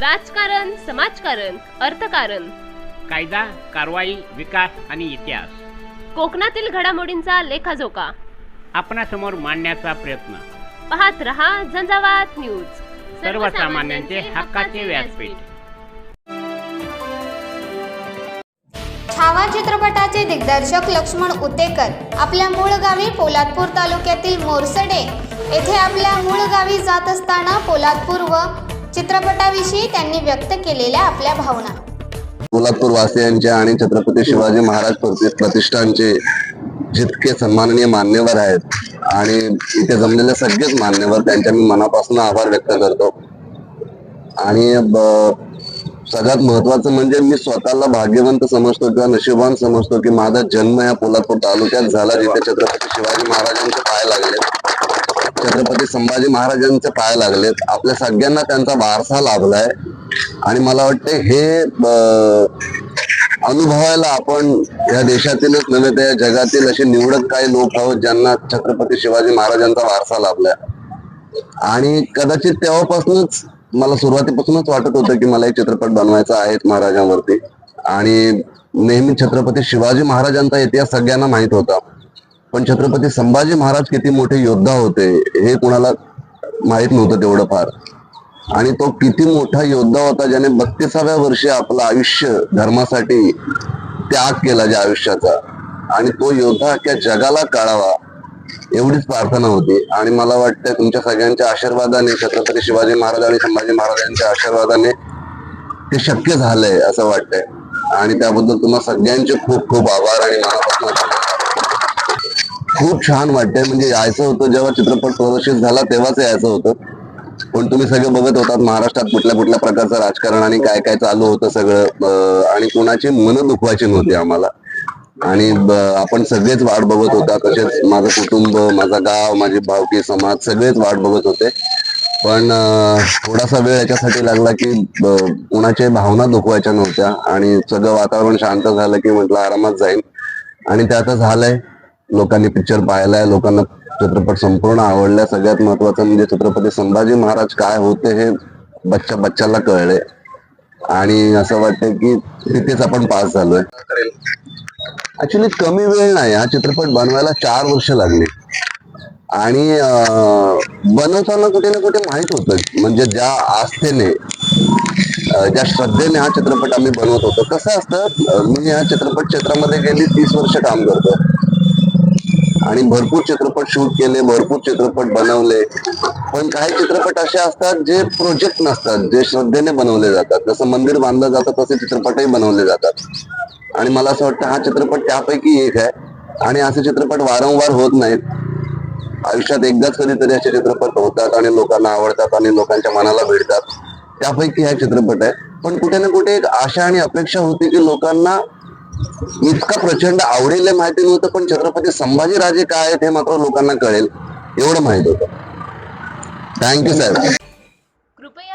राजकारण समाजकारण अर्थकारण. कायदा कारवाई विकास आणि इतिहास. कोकणातील घडामोडींचा लेखाजोखा. आपणासमोर मांडण्याचा प्रयत्न. पाहत रहा झंझावात न्यूज. सर्वसामान्यांचे हक्काचे व्यासपीठ. छावा चित्रपटाचे दिग्दर्शक लक्ष्मण उतेकर आपल्या मूळ गावी पोलादपूर तालुक्यातील मोरसडे येथे आपल्या मूळ गावी जात असताना पोलादपूर व चित्रपटाविषयी त्यांनी व्यक्त केलेल्या आपल्या भावना. पोलादपूर वासियांच्या आणि छत्रपती शिवाजी महाराज प्रतिष्ठानचे जितके सन्माननीय मान्यवर आहेत आणि इथे जमलेले सगळेच मान्यवर त्यांच्या मी मनापासून आभार व्यक्त करतो. आणि सगळ्यात महत्वाचं म्हणजे मी स्वतःला भाग्यवंत समजतो किंवा नशिबान समजतो की माझा जन्म या पोलादपूर तालुक्यात झाला जिथे छत्रपती शिवाजी महाराजांचे पाय लागले. छत्रपती संभाजी महाराजांचे पाय लागलेत आपल्या सगळ्यांना त्यांचा वारसा लाभलाय. आणि मला वाटते हे अनुभवायला आपण या देशातीलच नव्हे तर या जगातील असे निवडक काही लोक आहोत ज्यांना छत्रपती शिवाजी महाराजांचा वारसा लाभलाय. आणि कदाचित तेव्हापासूनच मला सुरुवातीपासूनच वाटत होतं की मला एक चित्रपट बनवायचा आहे महाराजांवरती. आणि नेहमी छत्रपती शिवाजी महाराजांचा इतिहास सगळ्यांना माहीत होता. पण छत्रपती संभाजी महाराज किती मोठे योद्धा होते हे कोणाला माहीत नव्हतं तेवढं फार आणि तो किती मोठा योद्धा होता ज्याने बत्तीसाव्या वर्षी आपलं आयुष्य धर्मासाठी त्याग केला ज्या आयुष्याचा. आणि तो योद्धा अख्ख्या जगाला कळावा एवढीच प्रार्थना होती. आणि मला वाटतं तुमच्या सगळ्यांच्या आशीर्वादाने छत्रपती शिवाजी महाराज आणि संभाजी महाराजांच्या आशीर्वादाने ते शक्य झालंय असं वाटतंय. आणि त्याबद्दल तुम्हा सगळ्यांचे खूप खूप आभार आणि मनापासून खूप छान वाटतंय. म्हणजे यायचं होतं जेव्हा चित्रपट प्रदर्शित झाला तेव्हाच यायचं होतं. पण तुम्ही सगळे बघत होतात महाराष्ट्रात कुठल्या कुठल्या प्रकारचं राजकारण आणि काय काय चालू होतं सगळं. आणि कोणाची मन दुखवायची नव्हती आम्हाला. आणि आपण सगळेच वाट बघत होता तसेच माझं कुटुंब माझा गाव माझी भावकी समाज सगळेच वाट बघत होते. पण थोडासा वेळ याच्यासाठी लागला की ब- कोणाच्या भावना दुखवायच्या नव्हत्या आणि सगळं वातावरण शांत झालं की म्हटलं आरामात जाईल आणि ते आता झालंय लोकांनी पिक्चर पाहिलाय लोकांना चित्रपट संपूर्ण आवडला सगळ्यात महत्वाचं म्हणजे छत्रपती संभाजी महाराज काय होते हे बच्चा बच्चाला कळले आणि असं वाटतं की तिथेच आपण पास झालोय. ऍक्च्युली कमी वेळ नाही. हा चित्रपट बनवायला चार वर्ष लागली. आणि बनवताना कुठे ना कुठे माहीत होतं. म्हणजे ज्या आस्थेने ज्या श्रद्धेने हा चित्रपट आम्ही बनवत होतो. कसं असतं मी या चित्रपट क्षेत्रामध्ये गेली तीस वर्ष काम करतो. आणि भरपूर चित्रपट शूट केले भरपूर चित्रपट बनवले. पण काही चित्रपट असे असतात जे प्रोजेक्ट नसतात जे श्रद्धेने बनवले जातात. जसं मंदिर बांधलं जातं तसे चित्रपटही बनवले जातात. आणि मला असं वाटतं हा चित्रपट त्यापैकी एक आहे. आणि असे चित्रपट वारंवार होत नाहीत. आयुष्यात एकदाच कधीतरी असे चित्रपट होतात आणि लोकांना आवडतात आणि लोकांच्या मनाला भिडतात. त्यापैकी हा चित्रपट आहे. पण कुठे ना कुठे एक आशा आणि अपेक्षा होती की लोकांना इतका प्रचंड आवडेल माहिती नव्हतं पण छत्रपती संभाजीराजे काय आहेत हे मात्र लोकांना कळेल. एवढं माहीत होतं. थँक्यू साहेब